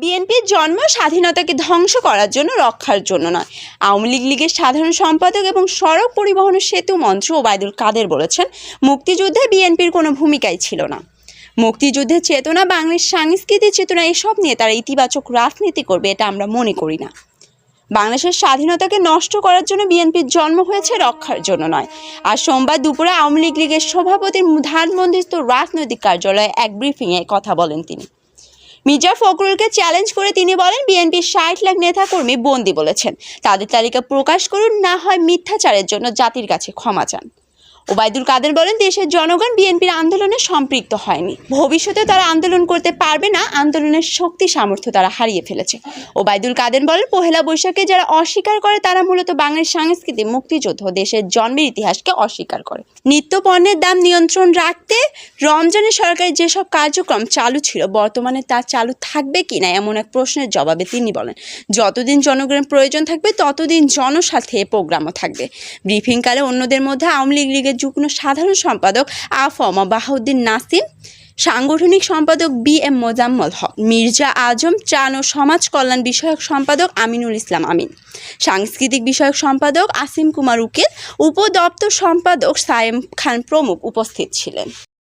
বিএনপির জন্ম স্বাধীনতাকে ধ্বংস করার জন্য রক্ষার জন্য নয়। আওয়ামী লীগ লীগের সাধারণ সম্পাদক এবং সড়ক পরিবহন সেতু মন্ত্রী ওবায়দুল কাদের বলেছেন, মুক্তিযুদ্ধে বিএনপির কোনো ভূমিকাই ছিল না। মুক্তিযুদ্ধের চেতনা, বাংলার সাংস্কৃতিক চেতনা, এসব নিয়ে তারা ইতিবাচক রাজনীতি করবে, এটা আমরা মনে করি না। বাংলাদেশের স্বাধীনতাকে নষ্ট করার জন্য বিএনপির জন্ম হয়েছে রক্ষার জন্য নয়। আর সোমবার দুপুরে আওয়ামী লীগ লীগের সভাপতির ধানমন্দিস্থ রাজনৈতিক কার্যালয়ে এক ব্রিফিংয়ে কথা বলেন তিনি। মির্জা ফখরুলকে চ্যালেঞ্জ করে তিনি বলেন, বিএনপির ষাট লাখ নেতাকর্মী বন্দি বলেছেন। তাদের তালিকা প্রকাশ করুন, না হয় মিথ্যাচারের জন্য জাতির কাছে ক্ষমা চান। ওবায়দুল কাদের বলেন, দেশের জনগণ বিএনপির আন্দোলনে সম্পৃক্ত হয়নি। ভবিষ্যতে তারা আন্দোলন করতে পারবে না, আন্দোলনের শক্তি সামর্থ্য তারা হারিয়ে ফেলেছে। ওবায়দুল কাদের বলেন, পহেলা বৈশাখে যারা অস্বীকার করে, তারা মূলত বাংলার সাংস্কৃতিক মুক্তিযুদ্ধ, দেশের জন্মের ইতিহাসকে অস্বীকার করে। নিত্য পণ্যের দাম নিয়ন্ত্রণ রাখতে রমজানে সরকারের যেসব কার্যক্রম চালু ছিল, বর্তমানে তা চালু থাকবে কি না, এমন এক প্রশ্নের জবাবে তিনি বলেন, যতদিন জনগণের প্রয়োজন থাকবে, ততদিন জনস্বার্থে প্রোগ্রামও থাকবে। ব্রিফিংকালে অন্যদের মধ্যে আওয়ামী লীগ, লীগের যুগ্ম সাধারণ সম্পাদক আফম বাহাউদ্দিন নাসিম, সাংগঠনিক সম্পাদক বি এম মোজাম্মল হক, মির্জা আজম, চান ও সমাজ কল্যাণ বিষয়ক সম্পাদক আমিনুল ইসলাম আমিন। সাংস্কৃতিক বিষয়ক সম্পাদক আসিম কুমার উকিল উপদপ্তর সম্পাদক সায়েম খান প্রমুখ উপস্থিত ছিলেন।